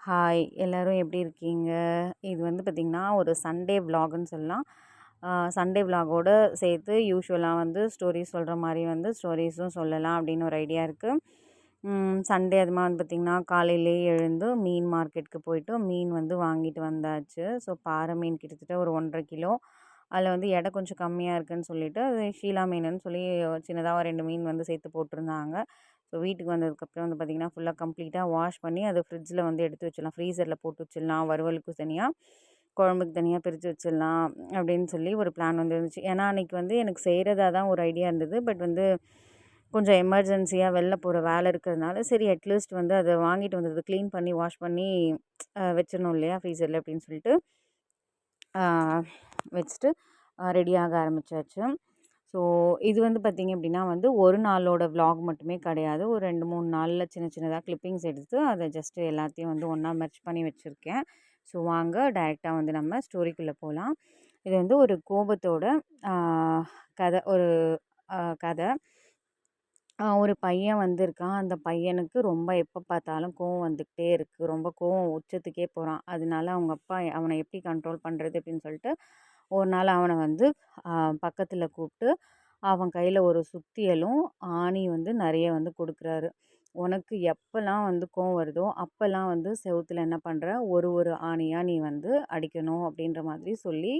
Hi எல்லோரும் எப்படி இருக்கீங்க? இது வந்து பார்த்திங்கன்னா ஒரு சண்டே விலாகுன்னு சொல்லலாம். சண்டே விலாகோடு சேர்த்து யூஸ்வலாக வந்து ஸ்டோரிஸ் சொல்கிற மாதிரி வந்து ஸ்டோரிஸும் சொல்லலாம் அப்படின்னு ஒரு ஐடியா இருக்குது சண்டே அது வந்து பார்த்திங்கன்னா காலையிலே எழுந்து மீன் மார்க்கெட்டுக்கு போயிட்டு மீன் வந்து வாங்கிட்டு வந்தாச்சு. ஸோ பாறை மீன் கிட்டத்தட்ட ஒரு ஒன்றரை கிலோ. அதில் வந்து எடை கொஞ்சம் கம்மியாக இருக்குதுன்னு சொல்லிவிட்டு அது ஷீலா மீனுன்னு சொல்லி சின்னதாக ஒரு ரெண்டு மீன் வந்து சேர்த்து போட்டிருந்தாங்க. ஸோ வீட்டுக்கு வந்ததுக்கப்புறம் வந்து பார்த்திங்கன்னா ஃபுல்லாக கம்ப்ளீட்டாக வாஷ் பண்ணி அதை ஃப்ரிட்ஜில் வந்து எடுத்து வச்சிடலாம். ஃப்ரீசரில் போட்டு வச்சிடலாம். வறுவலுக்கு தனியாக குழம்புக்கு தனியாக பிரித்து வச்சிடலாம் அப்படின்னு சொல்லி ஒரு பிளான் வந்து இருந்துச்சு. ஏன்னா அன்றைக்கி வந்து எனக்கு செய்கிறதா தான் ஒரு ஐடியா இருந்தது. பட் வந்து கொஞ்சம் எமர்ஜென்சியாக வெளில போகிற வேலை இருக்கிறதுனால சரி அட்லீஸ்ட் வந்து அதை வாங்கிட்டு வந்தது க்ளீன் பண்ணி வாஷ் பண்ணி வச்சிடணும் இல்லையா? ஃப்ரீசரில் அப்படின்னு சொல்லிட்டு வச்சுட்டு ரெடியாக ஆரம்பித்தாச்சு ஸோ இது வந்து பார்த்திங்க அப்படின்னா வந்து ஒரு நாளோட விலாக் மட்டுமே கிடையாது. ஒரு ரெண்டு மூணு நாளில் சின்ன சின்னதாக கிளிப்பிங்ஸ் எடுத்து அதை ஜஸ்ட்டு எல்லாத்தையும் வந்து ஒன்றா மெர்ச் பண்ணி வச்சுருக்கேன். ஸோ வாங்க டைரெக்டாக வந்து நம்ம ஸ்டோரிக்குள்ளே போகலாம் இது வந்து ஒரு கோபத்தோட கதை ஒரு கதை. ஒரு பையன் வந்திருக்கான். அந்த பையனுக்கு ரொம்ப எப்போ பார்த்தாலும் கோவம் வந்துக்கிட்டே இருக்குது ரொம்ப கோவம் உச்சத்துக்கே போகிறான் அதனால அவங்க அப்பா அவனை எப்படி கண்ட்ரோல் பண்ணுறது அப்படின்னு சொல்லிட்டு ஒரு நாள் அவனை வந்து பக்கத்தில் கூப்பிட்டு அவன் கையில் ஒரு சுத்தியலும் ஆணி வந்து நிறைய வந்து கொடுக்குறாரு. உனக்கு எப்போல்லாம் வந்து கோவம் வருதோ அப்போல்லாம் வந்து செவுத்தில் என்ன பண்ணுற ஒரு ஒரு ஆணியாக நீ வந்து அடிக்கணும் அப்படின்ற மாதிரி சொல்லி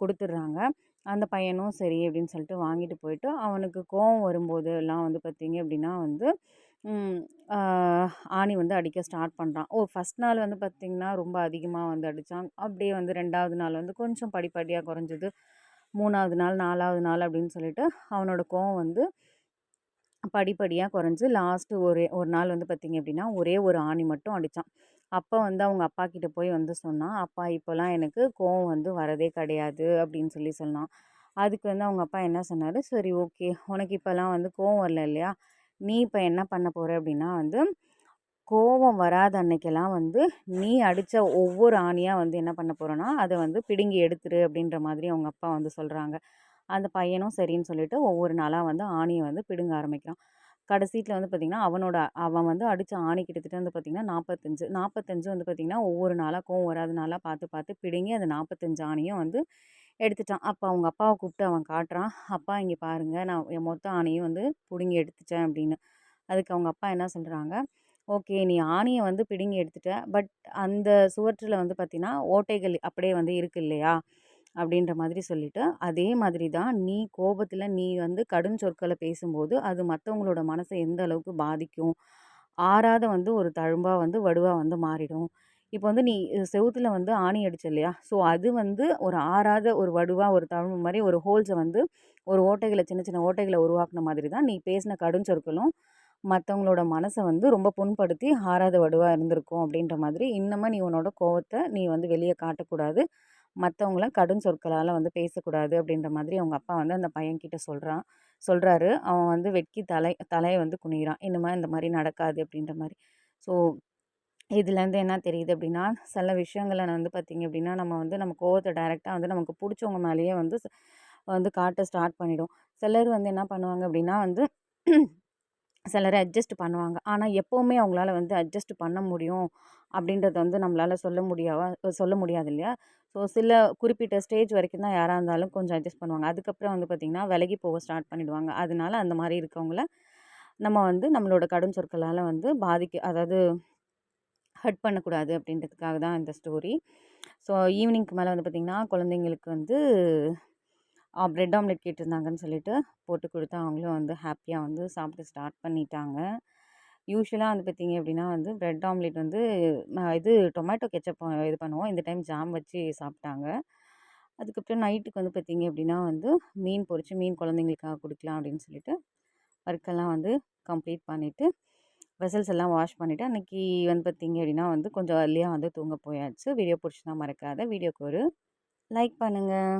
கொடுத்துட்றாங்க. அந்த பையனும் சரி அப்படின்னு சொல்லிட்டு வாங்கிட்டு போயிட்டு அவனுக்கு கோவம் வரும்போது எல்லாம் வந்து பார்த்திங்க அப்படின்னா வந்து ஆணி வந்து அடிக்க ஸ்டார்ட் பண்ணுறான் ஓ ஃபஸ்ட் நாள் வந்து பார்த்திங்கன்னா ரொம்ப அதிகமாக வந்து அடித்தான் அப்படியே வந்து ரெண்டாவது நாள் வந்து கொஞ்சம் படிப்படியாக குறைஞ்சது. மூணாவது நாள் நாலாவது நாள் அப்படின்னு சொல்லிட்டு அவனோட கோவம் வந்து படிப்படியாக குறைஞ்சி லாஸ்ட்டு ஒரே ஒரு நாள் வந்து பார்த்திங்க அப்படின்னா ஒரே ஒரு ஆணி மட்டும் அடித்தான் அப்போ வந்து அவங்க அப்பா கிட்டே போய் வந்து சொன்னான் அப்பா இப்போல்லாம் எனக்கு கோவம் வந்து வரதே கிடையாது அப்படின்னு சொல்லி சொன்னான். அதுக்கு வந்து அவங்க அப்பா என்ன சொன்னார்? சரி ஓகே உனக்கு இப்போல்லாம் வந்து கோவம் வரல இல்லையா? நீ இப்போ என்ன பண்ண போகிற அப்படின்னா வந்து கோவம் வராத அன்னைக்கெல்லாம் வந்து நீ அடித்த ஒவ்வொரு ஆணியாக வந்து என்ன பண்ண போகிறோன்னா அதை வந்து பிடுங்கி எடுத்துரு அப்படின்ற மாதிரி அவங்க அப்பா வந்து சொல்கிறாங்க அந்த பையனும் சரின்னு சொல்லிட்டு ஒவ்வொரு நாளாக வந்து ஆணியை வந்து பிடுங்க ஆரம்பிக்கிறான். கடைசியில் வந்து பார்த்திங்கன்னா அவனோட அவன் வந்து அடித்த ஆணி கிட்டத்தட்ட வந்து பார்த்திங்கன்னா நாற்பத்தஞ்சு நாற்பத்தஞ்சு வந்து பார்த்திங்கன்னா ஒவ்வொரு நாளாக கோவம் வராத நாளாக பார்த்து பார்த்து பிடுங்கி அந்த நாற்பத்தஞ்சு ஆணியும் வந்து எடுத்துட்டான். அப்போ அவங்க அப்பாவை கூப்பிட்டு அவன் காட்டுறான். அப்பா இங்கே பாருங்கள் நான் என் மொத்த ஆணையும் வந்து பிடுங்கி எடுத்துட்டேன் அப்படின்னு. அதுக்கு அவங்க அப்பா என்ன சொல்கிறாங்க ஓகே நீ ஆணியை வந்து பிடுங்கி எடுத்துட்ட. பட் அந்த சுவற்றில் வந்து பார்த்திங்கன்னா ஓட்டைகள் அப்படியே வந்து இருக்கு இல்லையா? அப்படின்ற மாதிரி சொல்லிவிட்டு அதே மாதிரி தான் நீ கோபத்தில் நீ வந்து கடும் சொற்களை பேசும்போது அது மற்றவங்களோட மனசை எந்த அளவுக்கு பாதிக்கும்? ஆறாத வந்து ஒரு தழும்பாக வந்து வடுவாக வந்து மாறிடும். இப்போ வந்து நீ செவுத்தில் வந்து ஆணி அடிச்ச இல்லையா? ஸோ அது வந்து ஒரு ஆறாத ஒரு வடுவாக ஒரு தழும்பு மாதிரி ஒரு ஹோல்ஸை வந்து ஒரு ஓட்டைகளை சின்ன சின்ன ஓட்டைகளை உருவாக்குன மாதிரி தான் நீ பேசின கடுஞ்சொற்களும் மற்றவங்களோட மனசை வந்து ரொம்ப புண்படுத்தி ஆறாத வடுவாக இருந்திருக்கும் அப்படின்ற மாதிரி இன்னமும் நீ உன்னோட கோவத்தை நீ வந்து வெளியே காட்டக்கூடாது. மற்றவங்கள கடும் சொற்களால் வந்து பேசக்கூடாது அப்படின்ற மாதிரி அவங்க அப்பா வந்து அந்த பையன்கிட்ட சொல்கிறான் சொல்கிறாரு அவன் வந்து வெட்கி தலை தலையை வந்து குனிகிறான் இனிமேல் இந்த மாதிரி நடக்காது அப்படின்ற மாதிரி. ஸோ இதுலேருந்து என்ன தெரியுது அப்படின்னா சில விஷயங்களை வந்து பார்த்திங்க அப்படின்னா நம்ம வந்து நம்ம கோவத்தை டைரெக்டாக வந்து நமக்கு பிடிச்சவங்க மேலேயே வந்து வந்து காட்ட ஸ்டார்ட் பண்ணிவிடும் சிலர் வந்து என்ன பண்ணுவாங்க அப்படின்னா வந்து சிலர் அட்ஜஸ்ட் பண்ணுவாங்க. ஆனால் எப்போவுமே அவங்களால வந்து அட்ஜஸ்ட் பண்ண முடியும் அப்படின்றத வந்து நம்மளால் சொல்ல முடியாவா சொல்ல முடியாது இல்லையா? ஸோ சில குறிப்பிட்ட ஸ்டேஜ் வரைக்கும் தான் யாராக இருந்தாலும் கொஞ்சம் அட்ஜஸ்ட் பண்ணுவாங்க. அதுக்கப்புறம் வந்து பார்த்திங்கன்னா விலகி போக ஸ்டார்ட் பண்ணிவிடுவாங்க அதனால அந்த மாதிரி இருக்கவங்கள நம்ம வந்து நம்மளோட கடும் சொற்களால் வந்து பாதிக்க அதாவது ஹர்ட் பண்ணக்கூடாது அப்படின்றதுக்காக தான் இந்த ஸ்டோரி. ஸோ ஈவினிங்க்கு மேலே வந்து பார்த்திங்கன்னா குழந்தைங்களுக்கு வந்து ப்ரெட் ஆம்லெட் கேட்டிருந்தாங்கன்னு சொல்லிட்டு போட்டு கொடுத்து அவங்களும் வந்து ஹாப்பியாக வந்து சாப்பிட்டு ஸ்டார்ட் பண்ணிட்டாங்க. யூஸ்வலாக வந்து பார்த்திங்க அப்படின்னா வந்து ப்ரெட் ஆம்லெட் வந்து இது டொமேட்டோ கெச்சப் இது பண்ணுவோம். இந்த டைம் ஜாம் வச்சு சாப்பிட்டாங்க. அதுக்கப்புறம் நைட்டுக்கு வந்து பார்த்திங்க அப்படின்னா வந்து மீன் பொறிச்சு மீன் குழந்தைங்களுக்காக கொடுக்கலாம் அப்படின்னு சொல்லிட்டு ஒர்க்கெல்லாம் வந்து கம்ப்ளீட் பண்ணிவிட்டு வெசல்ஸ் எல்லாம் வாஷ் பண்ணிவிட்டு அன்றைக்கி வந்து பார்த்திங்க அப்படின்னா வந்து கொஞ்சம் அர்லியாக வந்து தூங்க போயாச்சு. வீடியோ பிடிச்சினா மறக்காத. வீடியோக்கு ஒரு லைக் பண்ணுங்கள்